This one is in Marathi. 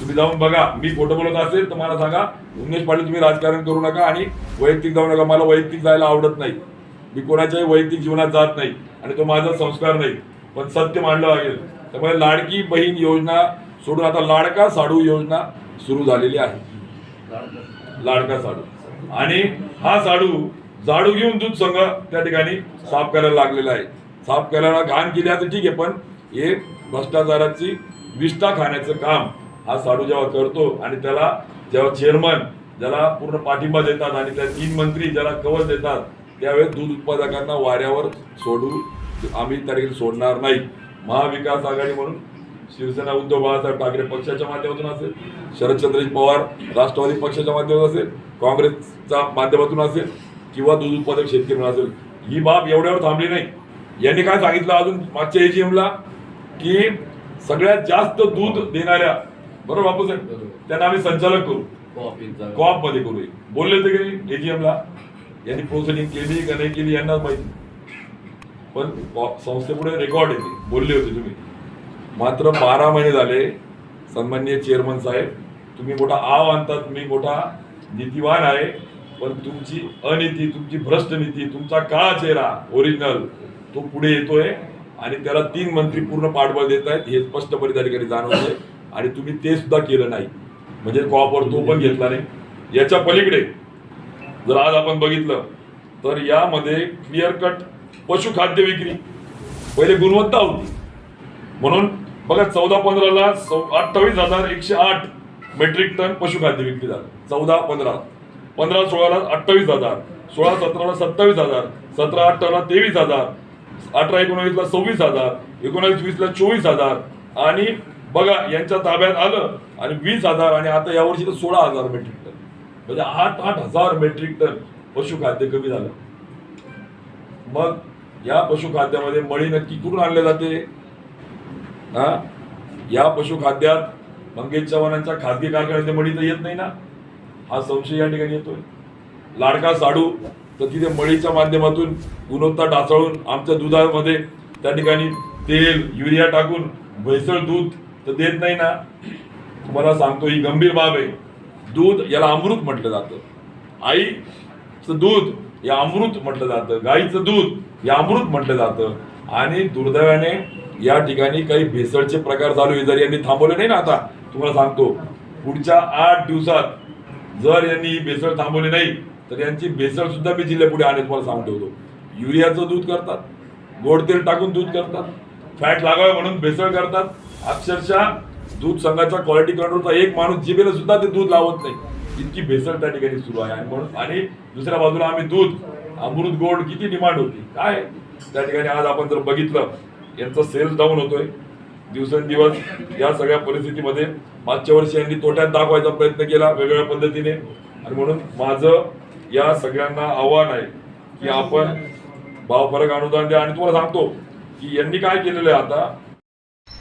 तुम्ही जाऊन बघा. मी खोटं बोलत असेल तर मला सांगा. उमेश पाटील तुम्ही राजकारण करू नका आणि वैयक्तिक जाऊ नका. मला वैयक्तिक जायला आवडत नाही. मी कोणाच्याही वैयक्तिक जीवनात जात नाही आणि तो माझा संस्कार नाही. पण सत्य मांडलं लागेल. त्यामुळे लाडकी बहीण योजना सोडून आता लाडका साडू योजना सुरू झालेली आहे. लाडका साडू. आणि हा साडू झाडू घेऊन दूध संघ त्या ठिकाणी साफ करायला लागलेला आहे. साफ करायला घाण केली तर ठीक आहे पण हे भ्रष्टाचाराची विष्ठा खाण्याचं काम हा साडू जेव्हा करतो आणि त्याला जेव्हा चेअरमन ज्याला पूर्ण पाठिंबा देतात आणि त्या तीन मंत्री ज्याला कवच देतात त्यावेळेस दूध उत्पादकांना वाऱ्यावर सोडू आम्ही त्या ठिकाणी सोडणार नाही. महाविकास आघाडी म्हणून शिवसेना उद्धव बाळासाहेब ठाकरे पक्षाच्या माध्यमातून असेल शरदचंद्रजी पवार राष्ट्रवादी पक्षाच्या माध्यमातून असेल काँग्रेसच्या माध्यमातून असेल किंवा दूध उत्पादक शेतकरी म्हणून असेल. ही बाब एवढ्यावर थांबली नाही. यांनी काय सांगितलं अजून मागच्या एजीएमला ला? की सगळ्यात जास्त दूध देणाऱ्या बरोबर बापू साहेब त्यांना आम्ही संचालक करू. कॉपमध्ये करू बोलले ते की AGM ला? यांनी प्रोसेसिंग केली का नाही केली यांना माहिती पण संस्थेपुढे रेकॉर्ड येते. बोलले होते तुम्ही. मात्र बारा महिने झाले सन्माननीय चेअरमन साहेब तुम्ही मोठा आव आणतात मी मोठा नीतिवान आहे पण तुमची अनीती तुमची भ्रष्ट नीती तुमचा काळा चेहरा ओरिजिनल तो पुढे येतोय आणि त्याला तीन मंत्री पूर्ण पाठबळ देत आहेत हे स्पष्टपणे त्या ठिकाणी जाणवतंय. आणि तुम्ही ते सुद्धा केलं नाही. म्हणजे कॉपर तो पण घेतला नाही. याच्या पलीकडे जर आज आपण बघितलं तर यामध्ये क्लिअर कट पशुखाद्य विक्री. पहिले गुणवत्ता होती. म्हणून बघा चौदा पंधराला अठ्ठावीस हजार एकशे आठ मेट्रिक टन पशुखाद्य विक्री झालं. चौदा पंधरा. पंधरा सोळाला अठ्ठावीस हजार. सोळा सतराला सत्तावीस हजार. सतरा अठराला तेवीस हजार. अठरा एकोणावीसला सव्वीस हजार. एकोणावीस वीसला चोवीस हजार. आणि बघा यांच्या ताब्यात आलं आणि वीस हजार आणि आता यावर्षी तर सोळा हजार मेट्रिक टन म्हणजे आठ आठ हजार मेट्रिक टन पशुखाद्य कमी झालं. मग या पशुखाद्यामध्ये मळी नक्की कुठून आणले जाते? हा? या पशुखाद्यात मंगेश चव्हाणांच्या खाजगी कारखान्यात मळी तर येत नाही ना? हा संशय या ठिकाणी येतोय. लाडका साडू तर तिथे मळीच्या माध्यमातून गुणवत्ता ढासळून आमच्या दुधामध्ये त्या ठिकाणी तेल युरिया टाकून भेसळ दूध तर देत नाही ना. तुम्हाला सांगतो ही गंभीर बाब आहे. दूध याला अमृत म्हटलं जातं. आईचं दूध या अमृत म्हटलं जातं. गाईचं दूध या अमृत म्हटलं जातं. आणि दुर्दैवाने या ठिकाणी काही भेसळचे प्रकार चालू आहे जर यांनी थांबवले नाही ना आता तुम्हाला सांगतो पुढच्या आठ दिवसात जर यांनी ही भेसळ थांबवली नाही तर यांची भेसळ सुद्धा मी जिल्ह्यापुढे आणेल तुम्हाला सांगतो होतो युरियाचं दूध करतात. गोड तेल टाकून दूध करतात. फॅट लागावं म्हणून भेसळ करतात. अक्षरशः दूध संघाचा क्वालिटी कंट्रोलचा एक माणूस जिबेला सुद्धा ते दूध लावत नाही. इतकी भेसळ त्या ठिकाणी सुरू आहे. आणि म्हणून आणि दुसऱ्या बाजूला आम्ही दूध अमृत गोड किती डिमांड होती. काय? त्या ठिकाणी आज आपण जर बघितलं यांचा सेल्स डाऊन होतोय. दिवसेंदिवस या सगळ्या परिस्थितीमध्ये मागच्या वर्षी यांनी तोट्यात दाखवायचा प्रयत्न केला वेगवेगळ्या पद्धतीने. आणि म्हणून माझं या सगळ्यांना आव्हान आहे की आपण भाव फरक अनुदान द्या. आणि तुम्हाला सांगतो की यांनी काय केलेलं आहे आता?